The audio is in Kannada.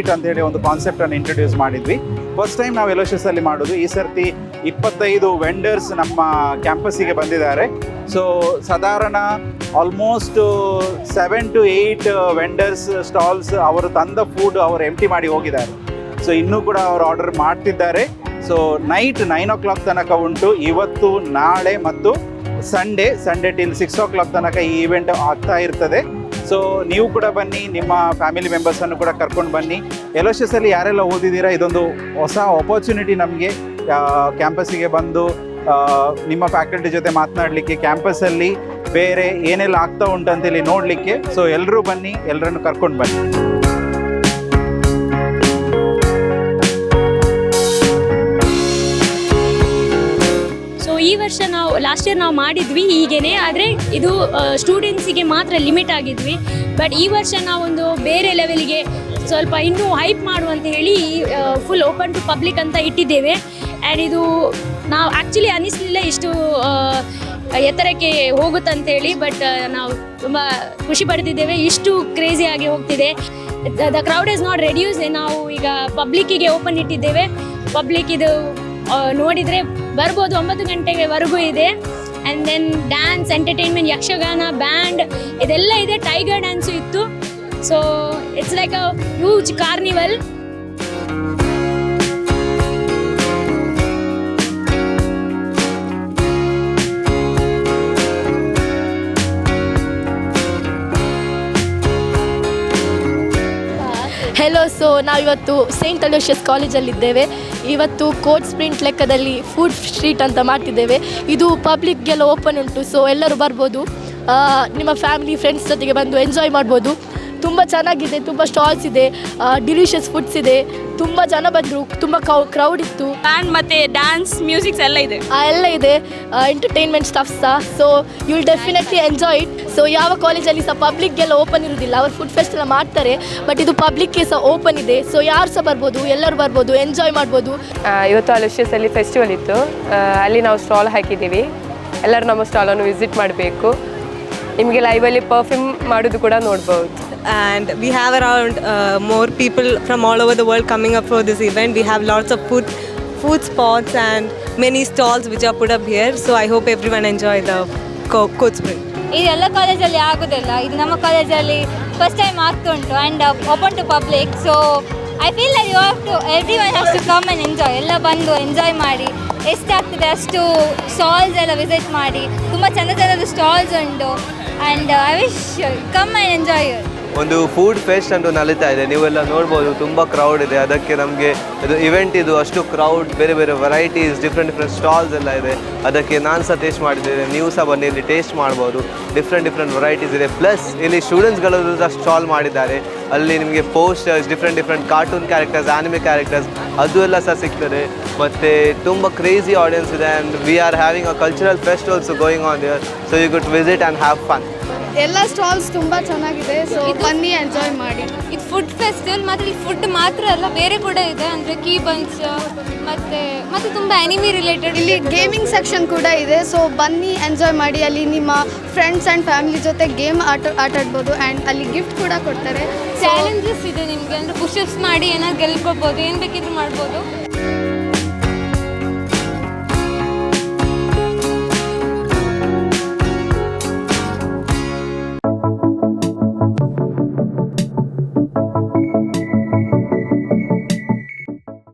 ಪ್ರಾಜೆಕ್ಟ್ ಅಂತ ಹೇಳಿ ಒಂದು ಕಾನ್ಸೆಪ್ಟ್ ಅನ್ನು ಇಂಟ್ರೊಡ್ಯೂಸ್ ಮಾಡಿದ್ವಿ. ಫಸ್ಟ್ ಟೈಮ್ ನಾವು ಎಲೋಶಿಯಸ್ ಅಲ್ಲಿ ಮಾಡೋದು. ಈ ಸರ್ತಿ ಇಪ್ಪತ್ತೈದು ವೆಂಡರ್ಸ್ ನಮ್ಮ ಕ್ಯಾಂಪಸ್ಸಿಗೆ ಬಂದಿದ್ದಾರೆ. ಸೊ ಸಾಧಾರಣ almost seven to eight vendors stalls ಅವರು ತಂದ ಫುಡ್ ಅವರು ಎಂಟಿ ಮಾಡಿ ಹೋಗಿದ್ದಾರೆ. ಸೊ ಇನ್ನೂ ಕೂಡ ಅವರು ಆರ್ಡರ್ ಮಾಡ್ತಿದ್ದಾರೆ. So night nine o'clock ತನಕ ಉಂಟು. ಇವತ್ತು, ನಾಳೆ ಮತ್ತು Sunday Sunday till six o'clock ತನಕ ಈ ಇವೆಂಟ್ ಆಗ್ತಾ ಇರ್ತದೆ. ಸೊ ನೀವು ಕೂಡ ಬನ್ನಿ, ನಿಮ್ಮ ಫ್ಯಾಮಿಲಿ ಮೆಂಬರ್ಸನ್ನು ಕೂಡ ಕರ್ಕೊಂಡು ಬನ್ನಿ. ಎಲೋಶಸ್ ಅಲ್ಲಿ ಯಾರೆಲ್ಲ ಓದಿದ್ದೀರಾ, ಇದೊಂದು ಹೊಸ ಆಪರ್ಚುನಿಟಿ ನಮಗೆ ಕ್ಯಾಂಪಸ್ಸಿಗೆ ಬಂದು ನಿಮ್ಮ ಫ್ಯಾಕಲ್ಟಿ ಜೊತೆ ಮಾತನಾಡಲಿಕ್ಕೆ ಕ್ಯಾಂಪಸ್ಸಲ್ಲಿ ಬೇರೆ ಏನೆಲ್ಲ ಆಗ್ತಾ ಉಂಟು ಅಂತೇಳಿ ನೋಡಲಿಕ್ಕೆ. ಸೊ ಎಲ್ಲರೂ ಬನ್ನಿ ಎಲ್ಲರನ್ನು ಕರ್ಕೊಂಡು ಬನ್ನಿ. ಲಾಸ್ಟ್ ಇಯರ್ ನಾವು ಮಾಡಿದ್ವಿ ಹೀಗೇನೆ, ಆದರೆ ಇದು ಸ್ಟೂಡೆಂಟ್ಸಿಗೆ ಮಾತ್ರ ಲಿಮಿಟ್ ಆಗಿದ್ವಿ. ಬಟ್ ಈ ವರ್ಷ ನಾವೊಂದು ಬೇರೆ ಲೆವೆಲ್ಗೆ ಸ್ವಲ್ಪ ಇನ್ನೂ ಹೈಪ್ ಮಾಡುವಂತ ಹೇಳಿ ಫುಲ್ ಓಪನ್ ಟು ಪಬ್ಲಿಕ್ ಅಂತ ಇಟ್ಟಿದ್ದೇವೆ. ಆ್ಯಂಡ್ ಇದು ನಾವು ಆ್ಯಕ್ಚುಲಿ ಅನ್ನಿಸ್ಲಿಲ್ಲ ಇಷ್ಟು ಎತ್ತರಕ್ಕೆ ಹೋಗುತ್ತಂತೇಳಿ ಬಟ್ ನಾವು ತುಂಬ ಖುಷಿ ಪಡ್ತಿದ್ದೇವೆ. ಇಷ್ಟು ಕ್ರೇಜಿ ಆಗಿ ಹೋಗ್ತಿದೆ. The crowd is not reduce ನಾವು ಈಗ ಪಬ್ಲಿಕ್ಕಿಗೆ ಓಪನ್ ಇಟ್ಟಿದ್ದೇವೆ. ಪಬ್ಲಿಕ್ ಇದು ನೋಡಿದರೆ ಬರ್ಬೋದು ಒಂಬತ್ತು ಗಂಟೆವರೆಗೂ ಇದೆ. And then dance entertainment Yakshagana band ಇದೆಲ್ಲ ಇದೆ. ಟೈಗರ್ ಡ್ಯಾನ್ಸು ಇತ್ತು. So it's like a huge carnival hello so ನಾವಿವತ್ತು ಸೇಂಟ್ ಅಲೋಷಿಯಸ್ ಕಾಲೇಜಲ್ಲಿದ್ದೇವೆ ಇವತ್ತು ಕೋಟ್ ಸ್ಪ್ರಿಂಟ್ ಲೆಕ್ಕದಲ್ಲಿ ಫುಡ್ ಸ್ಟ್ರೀಟ್ ಅಂತ ಮಾಡ್ತಿದ್ದೇವೆ. ಇದು ಪಬ್ಲಿಕ್ಗೆಲ್ಲ ಓಪನ್ ಉಂಟು ಸೊ ಎಲ್ಲರೂ ಬರ್ಬೋದು. ನಿಮ್ಮ ಫ್ಯಾಮಿಲಿ ಫ್ರೆಂಡ್ಸ್ ಜೊತೆಗೆ ಬಂದು ಎಂಜಾಯ್ ಮಾಡ್ಬೋದು. ತುಂಬ ಚೆನ್ನಾಗಿದೆ, ತುಂಬ ಸ್ಟಾಲ್ಸ್ ಇದೆ ಡಿಲಿಷಿಯಸ್ ಫುಡ್ಸ್ ಇದೆ. ತುಂಬ ಜನ ಬಂದರು ತುಂಬ ಕ್ರೌಡ್ ಇತ್ತು. ಬ್ಯಾಂಡ್ ಮತ್ತು ಡ್ಯಾನ್ಸ್ ಮ್ಯೂಸಿಕ್ಸ್ ಎಲ್ಲ ಇದೆ. ಆ, ಎಲ್ಲ ಇದೆ. ಎಂಟರ್ಟೈನ್ಮೆಂಟ್ ಸ್ಟಫ್ ಸಹ so. You will definitely enjoy it so ಯಾವ ಕಾಲೇಜಲ್ಲಿ ಸಹ ಪಬ್ಲಿಕ್ಗೆಲ್ಲ ಓಪನ್ ಇರೋದಿಲ್ಲ. ಅವ್ರು ಫುಡ್ ಫೆಸ್ಟ್ ಎಲ್ಲ ಮಾಡ್ತಾರೆ ಬಟ್ ಇದು ಪಬ್ಲಿಕ್ಗೆ ಸಹ ಓಪನ್ ಇದೆ. ಸೊ ಯಾರು ಸಹ ಬರ್ಬೋದು ಎಲ್ಲರೂ ಬರ್ಬೋದು ಎಂಜಾಯ್ ಮಾಡ್ಬೋದು. ಆ, ಇವತ್ತು ಅಲುಷಿಯಸಲ್ಲಿ ಫೆಸ್ಟಿವಲ್ ಇತ್ತು. ಆ, ಅಲ್ಲಿ ನಾವು ಸ್ಟಾಲ್ ಹಾಕಿದ್ದೀವಿ. ಎಲ್ಲರೂ ನಮ್ಮ ಸ್ಟಾಲನ್ನು ವಿಸಿಟ್ ಮಾಡಬೇಕು. ನಿಮಗೆ ಲೈವಲ್ಲಿ ಪರ್ಫ್ಯೂಮ್ ಮಾಡೋದು ಕೂಡ ನೋಡ್ಬೋದು. And we have around uh, more people from all over the world coming up for this event. We have lots of food, food spots and many stalls which are put up here. So I hope everyone enjoy the Co- Coach Spring. ಇದೆಲ್ಲ ಕಾಲೇಜಲ್ಲಿ ಆಗೋದಿಲ್ಲ ಇದು ನಮ್ಮ ಕಾಲೇಜಲ್ಲಿ first time ಆಗ್ತುಂಟು and open to public so I feel that you have to everyone have to come and enjoy ಎಲ್ಲ ಬಂದು ಎಂಜಾಯ್ ಮಾಡಿ ಎಷ್ಟಾಗ್ತದೆ ಅಷ್ಟು ಸ್ಟಾಲ್ಸ್ ಎಲ್ಲ ವಿಸಿಟ್ ಮಾಡಿ ತುಂಬ ಚೆಂದ ಚೆಂದದ ಸ್ಟಾಲ್ಸ್ ಉಂಟು and I wish come and enjoy ಒಂದು ಫುಡ್ ಫೆಸ್ಟ್ ಅಂತ ನಲೀತಾ ಇದೆ. ನೀವೆಲ್ಲ ನೋಡ್ಬೋದು, ತುಂಬ ಕ್ರೌಡ್ ಇದೆ. ಅದಕ್ಕೆ ನಮಗೆ ಇದು ಇವೆಂಟ್ ಇದು, ಅಷ್ಟು ಕ್ರೌಡ್ ಬೇರೆ ಬೇರೆ ವೆರೈಟೀಸ್ ಡಿಫ್ರೆಂಟ್ ಡಿಫ್ರೆಂಟ್ ಸ್ಟಾಲ್ಸ್ ಎಲ್ಲ ಇದೆ. ಅದಕ್ಕೆ ನಾನು ಸಹ ಟೇಸ್ಟ್ ಮಾಡಿದ್ದೇನೆ. ನೀವು ಸಹ ಬನ್ನಿ, ಇಲ್ಲಿ ಟೇಸ್ಟ್ ಮಾಡ್ಬೋದು. ಡಿಫ್ರೆಂಟ್ ಡಿಫ್ರೆಂಟ್ ವೆರೈಟೀಸ್ ಇದೆ. ಪ್ಲಸ್ ಇಲ್ಲಿ ಸ್ಟೂಡೆಂಟ್ಸ್ಗಳು ಸಹ ಸ್ಟಾಲ್ ಮಾಡಿದ್ದಾರೆ. ಅಲ್ಲಿ ನಿಮಗೆ posters different different cartoon characters anime characters ಅದು ಎಲ್ಲ ಸಹ ಸಿಗ್ತದೆ. ಮತ್ತು ತುಂಬ ಕ್ರೇಜಿ ಆಡಿಯನ್ಸ್ ಇದೆ. And we are having a cultural fest also going on there so you good visit and have fun ಎಲ್ಲ ಸ್ಟಾಲ್ಸ್ ತುಂಬ ಚೆನ್ನಾಗಿದೆ ಸೊ ಬನ್ನಿ ಎಂಜಾಯ್ ಮಾಡಿ. ಇದು ಫುಡ್ ಫೆಸ್ಟಿವಲ್ ಮಾತ್ರ ಇಲ್ಲಿ ಫುಡ್ ಮಾತ್ರ ಅಲ್ಲ ಬೇರೆ ಕೂಡ ಇದೆ ಅಂದರೆ ಕೀ ಬನ್ಸ್ ಮತ್ತು ಮತ್ತು ತುಂಬ ಅನಿಮಿ ರಿಲೇಟೆಡ್ ಇಲ್ಲಿ ಗೇಮಿಂಗ್ ಸೆಕ್ಷನ್ ಕೂಡ ಇದೆ ಸೊ ಬನ್ನಿ ಎಂಜಾಯ್ ಮಾಡಿ. ಅಲ್ಲಿ ನಿಮ್ಮ ಫ್ರೆಂಡ್ಸ್ ಆ್ಯಂಡ್ ಫ್ಯಾಮಿಲಿ ಜೊತೆ ಗೇಮ್ ಆಟ ಆಟ ಆಡ್ಬೋದು ಆ್ಯಂಡ್ ಅಲ್ಲಿ ಗಿಫ್ಟ್ ಕೂಡ ಕೊಡ್ತಾರೆ. ಚಾಲೆಂಜಸ್ ಇದೆ ನಿಮಗೆ ಅಂದರೆ ಪುಷಪ್ಸ್ ಮಾಡಿ ಏನಾದ್ರು ಗೆಲ್ಕೋಬೋದು ಏನು ಬೇಕಿದ್ರು ಮಾಡ್ಬೋದು.